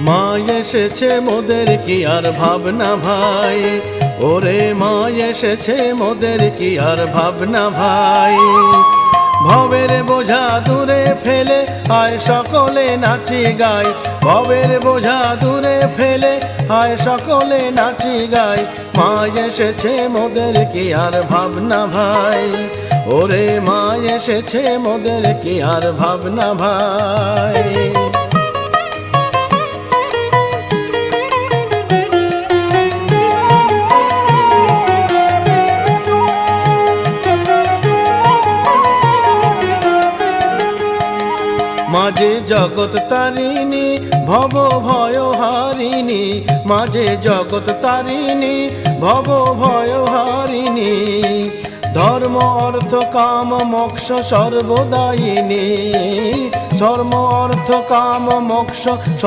মা এসেছে মোদের কি আর ভাবনা ভাই? ওরে মা এসেছে মোদের কি আর ভাবনা ভাই? ভবের বোঝা দূরে ফেলে আয় সকলে নাচি গাই। ভবের বোঝা দূরে ফেলে আয় সকলে নাচি গাই। মা এসেছে মোদের কি আর ভাবনা ভাই? ওরে মা এসেছে মোদের কি আর ভাবনা ভাই? মাঝে জগৎ তারিণী, ভব ভয় হারিণী। মাঝে জগৎ তারিণী, ভব ভয় হারিণী। ধর্ম, অর্থ, কাম, মোক্ষ, সর্বদায়িনী। ধর্ম, অর্থ, কাম, মোক্ষ